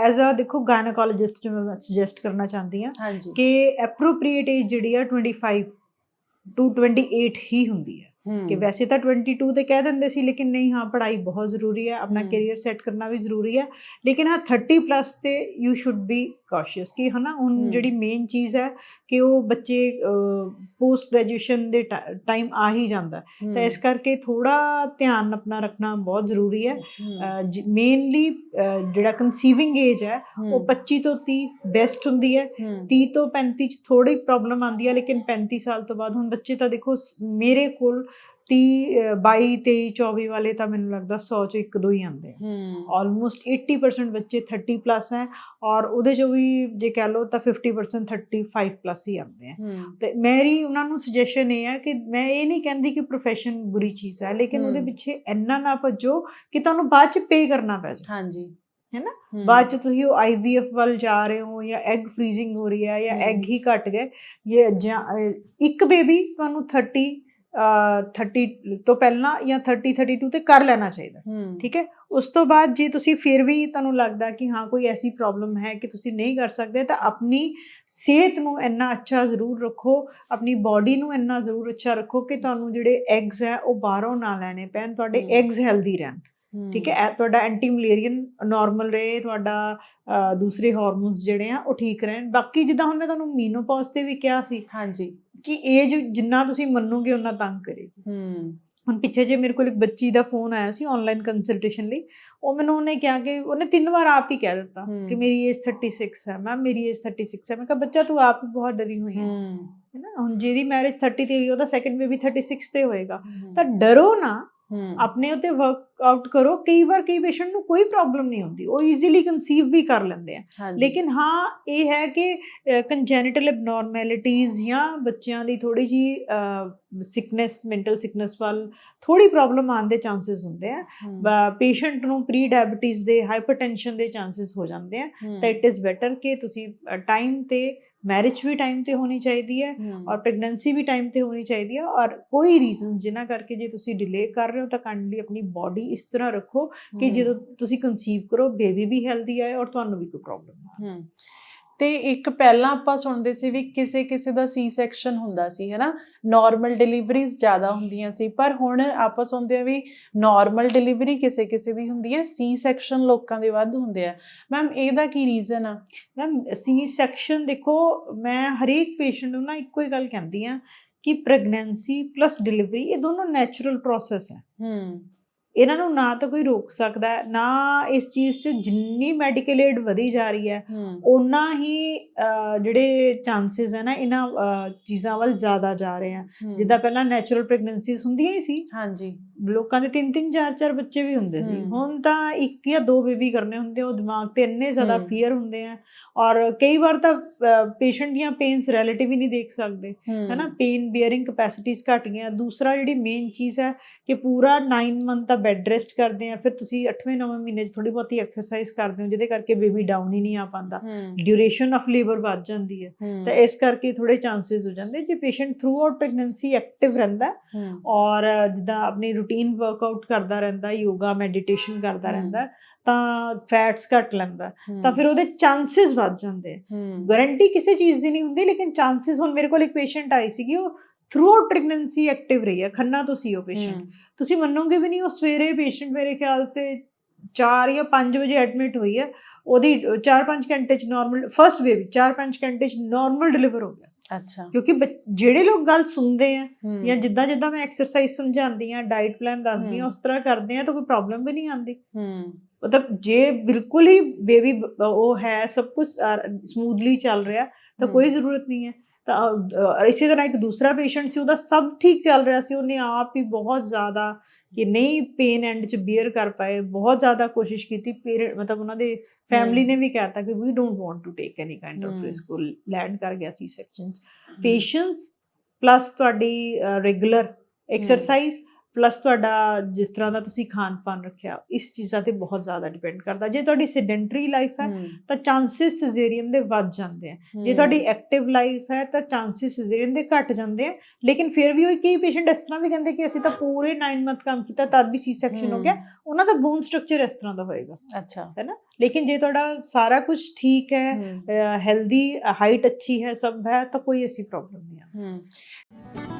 As a ਦੇਖੋ gynaecologist ਜਿਵੇਂ ਮੈਂ ਸੁਜੈਸਟ ਕਰਨਾ ਚਾਹੁੰਦੀ ਹਾਂ ਹਾਂਜੀ। ਕਿ ਐਪਰੋਪ੍ਰੀਏਟ ਏਜ ਜਿਹੜੀ ਆ 25 ਟੂ 28 ਹੀ ਹੁੰਦੀ ਹੈ। ਕਿ ਵੈਸੇ ਤਾਂ 22 ਤੇ ਕਹਿ ਦਿੰਦੇ ਸੀ ਲੇਕਿਨ ਨਹੀਂ ਹਾਂ ਪੜ੍ਹਾਈ ਬਹੁਤ ਜ਼ਰੂਰੀ ਹੈ ਆਪਣਾ। ਕੈਰੀਅਰ ਸੈੱਟ ਕਰਨਾ ਵੀ ਜ਼ਰੂਰੀ ਹੈ। ਲੇਕਿਨ ਹਾਂ 30 ਪਲੱਸ ਤੇ ਯੂ ਸ਼ੁੱਡ ਬੀ ਕੌਸ਼ੀਅਸ ਕਿ ਹਨਾ ਹੁਣ। ਜਿਹੜੀ ਮੇਨ ਚੀਜ਼ ਹੈ ਕਿ ਉਹ ਬੱਚੇ ਪੋਸਟ ਗ੍ਰੈਜੂਏਸ਼ਨ ਦੇ ਟਾਈਮ ਆ ਹੀ ਜਾਂਦਾ। ਤਾਂ ਇਸ ਕਰਕੇ ਥੋੜਾ ਧਿਆਨ ਆਪਣਾ ਰੱਖਣਾ ਬਹੁਤ ਜ਼ਰੂਰੀ ਹੈ। ਮੇਨਲੀ ਜਿਹੜਾ ਕਨਸੀਵਿੰਗ ਏਜ ਹੈ ਉਹ 25 ਤੋਂ 30 ਬੈਸਟ ਹੁੰਦੀ ਹੈ। 30 ਤੋਂ 35 ਚ ਥੋੜੀ ਪ੍ਰੋਬਲਮ ਆਉਂਦੀ ਹੈ ਲੇਕਿਨ 35 ਸਾਲ ਤੋਂ ਬਾਅਦ ਹੁਣ ਬੱਚੇ ਤਾਂ ਦੇਖੋ ਮੇਰੇ ਕੋਲ 30 ਅ, 22 23 24 ਵਾਲੇ ਤਾਂ ਮੈਨੂੰ ਲੱਗਦਾ 100 ਚ ਇੱਕ ਦੋ ਹੀ ਆਉਂਦੇ ਆ। ਆਲਮੋਸਟ 80% ਬੱਚੇ 30 ਪਲੱਸ ਹੈ ਔਰ ਉਹਦੇ ਚੋਂ ਵੀ ਜੇ ਕਹਿ ਲਓ ਤਾਂ 50% 35 ਪਲੱਸ ਹੀ ਆਉਂਦੇ ਆ। ਤੇ ਮੇਰੀ ਉਹਨਾਂ ਨੂੰ ਸੁਜੈਸ਼ਨ ਇਹ ਹੈ ਕਿ ਮੈਂ ਇਹ ਨਹੀਂ ਕਹਿੰਦੀ ਕਿ profession ਬੁਰੀ ਚੀਜ਼ ਹੈ ਲੇਕਿਨ ਉਹਦੇ। ਪਿੱਛੇ ਇੰਨਾ ਨਾ ਭੱਜੋ ਕਿ ਤੁਹਾਨੂੰ ਬਾਅਦ ਚ ਪੇ ਕਰਨਾ ਪੈ ਜਾਏ ਹਾਂਜੀ। ਹੈ ਨਾ? ਬਾਅਦ ਚ ਤੁਸੀਂ ਉਹ ਆਈਵੀਐਫ ਵੱਲ ਜਾ ਰਹੇ ਹੋ ਜਾਂ ਐਗ ਫ੍ਰੀਜ਼ਿੰਗ ਹੋ ਰਹੀ ਹੈ ਜਾਂ। ਐਗ ਹੀ ਘਟ ਗਏ ਅਹ, ਇੱਕ ਬੇਬੀ ਤੁਹਾਨੂੰ 30 ਅਹ, 30 ਤੋਂ ਪਹਿਲਾਂ ਜਾਂ 30 32 ਤੇ ਕਰ ਲੈਣਾ ਚਾਹੀਦਾ। ਠੀਕ ਹੈ? ਉਸ ਤੋਂ ਬਾਅਦ ਜੇ ਤੁਸੀਂ ਫਿਰ ਵੀ ਤੁਹਾਨੂੰ ਲੱਗਦਾ ਕਿ ਹਾਂ ਕੋਈ ਐਸੀ ਪ੍ਰੋਬਲਮ ਹੈ ਕਿ ਤੁਸੀਂ ਨਹੀਂ ਕਰ ਸਕਦੇ ਤਾਂ ਆਪਣੀ ਸਿਹਤ ਨੂੰ ਇੰਨਾ ਅੱਛਾ ਜ਼ਰੂਰ ਰੱਖੋ ਆਪਣੀ ਬਾਡੀ ਨੂੰ ਇੰਨਾ ਜ਼ਰੂਰ ਅੱਛਾ ਰੱਖੋ ਕਿ ਤੁਹਾਨੂੰ ਜਿਹੜੇ ਐਗਸ ਹੈ ਉਹ ਬਾਹਰੋਂ ਨਾ ਲੈਣੇ ਪੈਣ ਤੁਹਾਡੇ। ਐਗਸ ਹੈਲਦੀ ਰਹਿਣ। ਠੀਕ ਹੈ? ਤੁਹਾਡਾ ਐਂਟੀ ਮਲੇਰੀਅਨ ਨਾਰਮਲ ਰਹੇ ਤੁਹਾਡਾ ਦੂਸਰੇ ਹਾਰਮੋਨਸ ਜਿਹੜੇ ਆ ਉਹ ਠੀਕ ਰਹਿਣ। ਬਾਕੀ ਜਿੱਦਾਂ ਹੁਣ ਮੈਂ ਤੁਹਾਨੂੰ ਮੀਨੋਪੌਜ਼ ਤੇ ਵੀ ਕਿਹਾ ਸੀ ਹਾਂਜੀ। ਕਿ ਏਜ ਜਿੰਨਾ ਤੁਸੀਂ ਮੰਨੋਗੇ ਉਹਨਾਂ ਤੰਗ ਕਰੇਗੀ। ਹੂੰ। ਹੁਣ ਪਿੱਛੇ ਜੇ ਮੇਰੇ ਕੋਲ ਇੱਕ ਬੱਚੀ ਦਾ ਫੋਨ ਆਇਆ ਸੀ ਆਨਲਾਈਨ ਕੰਸਲਟੇਸ਼ਨ ਲਈ ਉਹ ਮੈਨੂੰ ਉਹਨੇ ਕਿਹਾ ਕਿ ਉਹਨੇ ਤਿੰਨ ਵਾਰ ਆਪ ਹੀ ਕਹਿ ਦਿੱਤਾ। ਕਿ ਮੇਰੀ ਏਜ 36 ਹੈ। ਮੈਮ ਮੇਰੀ ਏਜ 36 ਹੈ। ਮੈਂ ਕਿਹਾ ਬੱਚਾ ਤੂੰ ਆਪ ਹੀ ਬਹੁਤ ਡਰੀ ਹੋਈ ਹੈ। ਹੂੰ। ਨਾ? ਹੁਣ ਜਿਹਦੀ ਮੈਰਿਜ 30 ਤੇ ਹੋਈ ਉਹਦਾ ਸੈਕੰਡ ਬੇਬੀ 36 ਤੇ ਹੋਏਗਾ। ਤਾਂ ਡਰੋ ਨਾ। ਆਪਣੇ ਉੱਤੇ ਵਰਕ ਆਊਟ ਕਰੋ ਕਈ ਵਾਰ ਕਈ ਪੇਸ਼ੈਂਟ ਨੂੰ ਕੋਈ ਪ੍ਰੋਬਲਮ ਨਹੀਂ ਹੁੰਦੀ ਉਹ ਈਜ਼ੀਲੀ ਕਨਸੀਵ ਵੀ ਕਰ ਲੈਂਦੇ ਆ। ਲੇਕਿਨ ਹਾਂ ਇਹ ਹੈ ਕਿ ਕੰਜੈਨਿਟਲ ਐਬਨੋਰਮੈਲਿਟੀਜ਼ ਜਾਂ ਬੱਚਿਆਂ ਦੀ ਥੋੜੀ ਜੀ ਸਿਕਨੈਸ ਮੈਂਟਲ ਸਿਕਨੈਸ ਵੱਲ ਥੋੜੀ ਪ੍ਰੋਬਲਮ ਆਉਣ ਦੇ ਚਾਂਸਸ ਹੁੰਦੇ ਆ। ਪੇਸ਼ੈਂਟ ਨੂੰ ਪ੍ਰੀ ਡਾਇਬੀਟੀਜ਼ ਦੇ ਹਾਈਪਰਟੈਂਸ਼ਨ ਦੇ ਚਾਂਸਸ ਹੋ ਜਾਂਦੇ ਆ। ਤਾਂ ਇਟ ਇਜ਼ ਬੈਟਰ ਕਿ ਤੁਸੀਂ ਟਾਈਮ ਤੇ ਮੈਰਿਜ ਵੀ ਟਾਈਮ ਤੇ ਹੋਣੀ ਚਾਹੀਦੀ ਹੈ ਔਰ ਪ੍ਰੈਗਨੈਂਸੀ ਵੀ ਟਾਈਮ ਤੇ ਹੋਣੀ ਚਾਹੀਦੀ ਹੈ ਔਰ ਕੋਈ ਰੀਜ਼ਨਸ ਜਿਨ੍ਹਾਂ ਕਰਕੇ ਜੇ ਤੁਸੀਂ ਡਿਲੇ ਕਰ ਰਹੇ ਹੋ ਤਾਂ ਕਾਈਂਡਲੀ ਆਪਣੀ ਬਾਡੀ ਇਸ ਤਰ੍ਹਾਂ ਰੱਖੋ ਕਿ ਜਦੋਂ ਤੁਸੀਂ ਕਨਸੀਵ ਕਰੋ ਬੇਬੀ ਵੀ ਹੈਲਦੀ ਆਏ ਔਰ ਤੁਹਾਨੂੰ ਵੀ ਕੋਈ ਪ੍ਰੋਬਲਮ ਨਾ ਹੂੰ। ਤੇ ਇੱਕ ਪਹਿਲਾਂ ਆਪਾਂ ਸੁਣਦੇ ਸੀ ਵੀ ਕਿਸੇ ਕਿਸੇ ਦਾ ਸੀ ਸੈਕਸ਼ਨ ਹੁੰਦਾ ਸੀ ਹੈਨਾ? ਨਾਰਮਲ ਡਿਲੀਵਰੀਜ਼ ਜ਼ਿਆਦਾ ਹੁੰਦੀਆਂ ਸੀ ਪਰ ਹੁਣ ਆਪਾਂ ਸੁਣਦੇ ਆ ਵੀ ਨਾਰਮਲ ਡਿਲੀਵਰੀ ਕਿਸੇ ਕਿਸੇ ਦੀ ਹੁੰਦੀ ਹੈ ਸੀ ਸੈਕਸ਼ਨ ਲੋਕਾਂ ਦੇ ਵੱਧ ਹੁੰਦੇ ਆ। ਮੈਮ ਇਹਦਾ ਕੀ ਰੀਜ਼ਨ ਆ? ਮੈਮ ਸੀ ਸੈਕਸ਼ਨ ਦੇਖੋ ਮੈਂ ਹਰੇਕ ਪੇਸ਼ੈਂਟ ਨੂੰ ਨਾ ਇੱਕੋ ਹੀ ਗੱਲ ਕਹਿੰਦੀ ਆ ਕਿ ਪ੍ਰੈਗਨੈਂਸੀ ਪਲੱਸ ਡਿਲੀਵਰੀ ਇਹ ਦੋਨੋਂ ਨੈਚੁਰਲ ਪ੍ਰੋਸੈਸ ਹੈ ਹੂੰ। ਇਹਨਾਂ ਨੂੰ ਨਾ ਤਾਂ ਕੋਈ ਰੋਕ ਸਕਦਾ ਨਾ ਇਸ ਚੀਜ਼ 'ਚ ਜਿੰਨੀ ਮੈਡੀਕਲ ਏਡ ਵਧੀ ਜਾ ਰਹੀ ਹੈ ਉਹਨਾਂ ਹੀ ਜਿਹੜੇ ਚਾਂਸਸ ਹੈ ਨਾ ਇਹਨਾਂ ਚੀਜ਼ਾਂ ਵੱਲ ਜ਼ਿਆਦਾ ਜਾ ਰਹੇ ਆ। ਜਿੱਦਾਂ ਪਹਿਲਾਂ ਨੈਚੁਰਲ ਪ੍ਰੈਗਨੈਂਸੀਜ਼ ਹੁੰਦੀਆਂ ਹੀ ਸੀ। ਹਾਂਜੀ। ਲੋਕਾਂ ਦੇ ਤਿੰਨ ਤਿੰਨ ਚਾਰ ਚਾਰ ਬੱਚੇ ਵੀ ਹੁੰਦੇ ਸੀ। ਹੁਣ ਤਾਂ ਇੱਕ ਜਾਂ ਦੋ ਬੇਬੀ ਕਰਨੇ ਹੁੰਦੇ ਉਹ ਦਿਮਾਗ ਤੇ ਇੰਨੇ ਜ਼ਿਆਦਾ। ਫੀਅਰ ਹੁੰਦੇ ਆ। ਔਰ ਕਈ ਵਾਰ ਤਾਂ ਪੇਸ਼ੈਂਟ ਦੀਆਂ ਪੇਨਸ ਰਿਲੇਟਿਵ ਹੀ ਨਹੀਂ ਦੇਖ ਸਕਦੇ। ਹੈ। ਨਾ ਪੇਨ ਬੀਅਰਿੰਗ ਕੈਪੈਸਿਟੀਜ਼ ਘਟ ਗਈਆਂ। ਦੂਸਰਾ ਜਿਹੜੀ ਮੇਨ ਚੀਜ਼ ਹੈ ਕਿ ਪੂਰਾ 9 ਮੰਥ ਦਾ ਬੈੱਡ ਰੈਸਟ ਕਰਦੇ ਆ ਫਿਰ ਤੁਸੀਂ 8ਵੇਂ 9ਵੇਂ ਮਹੀਨੇ 'ਚ ਥੋੜੀ ਬਹੁਤੀ ਐਕਸਰਸਾਈਜ਼ ਕਰਦੇ ਹੋ ਜਿਹਦੇ ਕਰਕੇ ਬੇਬੀ ਡਾਊਨ ਹੀ ਨਹੀਂ ਆ ਪਾਉਂਦਾ। ਡਿਊਰੇਸ਼ਨ ਆਫ ਲੇਬਰ ਵੱਧ ਜਾਂਦੀ ਹੈ। ਤਾਂ ਇਸ ਕਰਕੇ ਥੋੜੇ ਚਾਂਸਸ ਹੋ ਜਾਂਦੇ ਜੇ patient throughout pregnancy active ਰਹਿੰਦਾ ਔਰ ਜਿੱਦਾਂ ਆਪਣੀ ਰੂਟੀਨ ਵਰਕਆਊਟ ਕਰਦਾ ਰਹਿੰਦਾ ਯੋਗਾ ਮੈਡੀਟੇਸ਼ਨ ਕਰਦਾ। ਰਹਿੰਦਾ ਤਾਂ ਫੈਟਸ ਘਟ ਲੈਂਦਾ ਤਾਂ ਫਿਰ ਉਹਦੇ ਚਾਂਸਸ ਵੱਧ ਜਾਂਦੇ ਗਾਰੰਟੀ ਕਿਸੇ ਚੀਜ਼ ਦੀ ਨਹੀਂ ਹੁੰਦੀ ਲੇਕਿਨ ਚਾਂਸਸ ਹੁਣ ਮੇਰੇ ਕੋਲ ਇੱਕ ਪੇਸ਼ੈਂਟ ਆਈ ਸੀਗੀ ਉਹ ਥਰੂ ਆਊਟ ਪ੍ਰੈਗਨੈਂਸੀ ਐਕਟਿਵ ਰਹੀ ਹੈ ਖੰਨਾ ਤੋਂ ਸੀ ਉਹ ਪੇਸ਼ੈਂਟ ਤੁਸੀਂ ਮੰਨੋਗੇ ਵੀ ਨਹੀਂ ਉਹ ਸਵੇਰੇ ਪੇਸ਼ੈਂਟ ਮੇਰੇ ਖਿਆਲ ਸੇ 4 ਜਾਂ 5 ਵਜੇ ਐਡਮਿਟ ਹੋਈ ਹੈ। ਉਹਦੀ 4-5 ਘੰਟੇ ਚ ਨਾਰਮਲ ਫਰਸਟ ਬੇਬੀ 4-5 ਘੰਟੇ ਚ ਨਾਰਮਲ ਡਿਲੀਵਰ ਹੋ ਗਿਆ। ਅੱਛਾ। ਕਿਉਂਕਿ ਜਿਹੜੇ ਲੋਕ ਗੱਲ ਸੁਣਦੇ ਆ ਜਾਂ ਜਿੱਦਾਂ ਜਿੱਦਾਂ ਮੈਂ ਐਕਸਰਸਾਈਜ਼ ਸਮਝਾਉਂਦੀ ਆ ਡਾਈਟ ਪਲਾਨ ਦੱਸਦੀ ਆ। ਉਸ ਤਰ੍ਹਾਂ ਕਰਦੇ ਆ ਤਾਂ ਕੋਈ ਪ੍ਰੋਬਲਮ ਵੀ ਨਹੀਂ ਆਉਂਦੀ। ਹੂੰ, ਮਤਲਬ ਜੇ ਬਿਲਕੁਲ ਹੀ ਬੇਬੀ ਉਹ ਹੈ ਸਭ ਕੁਝ ਸਮੂਥਲੀ ਚੱਲ ਰਿਹਾ ਤਾਂ। ਕੋਈ ਜ਼ਰੂਰਤ ਨਹੀਂ ਹੈ। ਤਾਂ ਇਸੇ ਤਰ੍ਹਾਂ ਇੱਕ ਦੂਸਰਾ ਪੇਸ਼ੈਂਟ ਸੀ ਉਹਦਾ ਸਭ ਠੀਕ ਚੱਲ ਰਿਹਾ ਸੀ ਉਹਨੇ ਆਪ ਹੀ ਬਹੁਤ ਜ਼ਿਆਦਾ ਕਿ ਨਹੀਂ ਪੇਨ ਐਂਡ ਚ ਬੀਅਰ ਕਰ ਪਾਏ ਬਹੁਤ ਜ਼ਿਆਦਾ ਕੋਸ਼ਿਸ਼ ਕੀਤੀ ਪੇਰੈਂਟ ਮਤਲਬ ਉਹਨਾਂ ਦੇ ਫੈਮਿਲੀ। ਨੇ ਵੀ ਕਹਿਤਾ ਕਿ we don't want to take any kind of. Risk ਉਹ ਲੈਂਡ ਕਰ ਗਿਆ ਸੀ ਸੈਕਸ਼ਨ ਪੇਸ਼ੈਂਸ ਪਲੱਸ ਤੁਹਾਡੀ ਰੈਗੂਲਰ ਐਕਸਰਸਾਈਜ਼ ਪਲੱਸ ਤੁਹਾਡਾ ਜਿਸ ਤਰ੍ਹਾਂ ਦਾ ਤੁਸੀਂ ਖਾਣ ਪਾਨ ਰੱਖਿਆ ਇਸ ਚੀਜ਼ਾਂ ਤੇ ਬਹੁਤ ਜ਼ਿਆਦਾ ਡਿਪੈਂਡ ਕਰਦਾ। ਜੇ ਤੁਹਾਡੀ ਸੈਡੈਂਟਰੀ ਲਾਈਫ ਹੈ ਤਾਂ ਚਾਂਸਸ ਸਿਜ਼ੇਰੀਅਨ ਦੇ ਵੱਧ ਜਾਂਦੇ ਆ। ਜੇ ਤੁਹਾਡੀ ਐਕਟਿਵ ਲਾਈਫ ਹੈ ਤਾਂ ਚਾਂਸਸ ਸਿਜ਼ੇਰੀਅਨ ਦੇ ਘਟ ਜਾਂਦੇ ਆ। ਲੇਕਿਨ ਫਿਰ ਵੀ ਉਹ ਕਈ ਪੇਸ਼ੈਂਟ ਇਸ ਤਰ੍ਹਾਂ ਵੀ ਕਹਿੰਦੇ ਕਿ ਅਸੀਂ ਤਾਂ ਪੂਰੇ 9 ਮੰਥ ਕੰਮ ਕੀਤਾ ਤਦ ਵੀ ਸੀ ਸੈਕਸ਼ਨ ਹੋ ਗਿਆ। ਉਹਨਾਂ ਦਾ ਬੋਨ ਸਟਰਕਚਰ ਇਸ ਤਰ੍ਹਾਂ ਦਾ ਹੋਏਗਾ। ਅੱਛਾ। ਲੇਕਿਨ ਜੇ ਤੁਹਾਡਾ ਸਾਰਾ ਕੁਝ ਠੀਕ ਹੈ ਹੈਲਦੀ ਹਾਈਟ ਅੱਛੀ ਹੈ ਸਭ ਹੈ ਤਾਂ ਕੋਈ ਐਸੀ ਪ੍ਰੋਬਲਮ ਨਹੀਂ ਹੈ। ਹਮ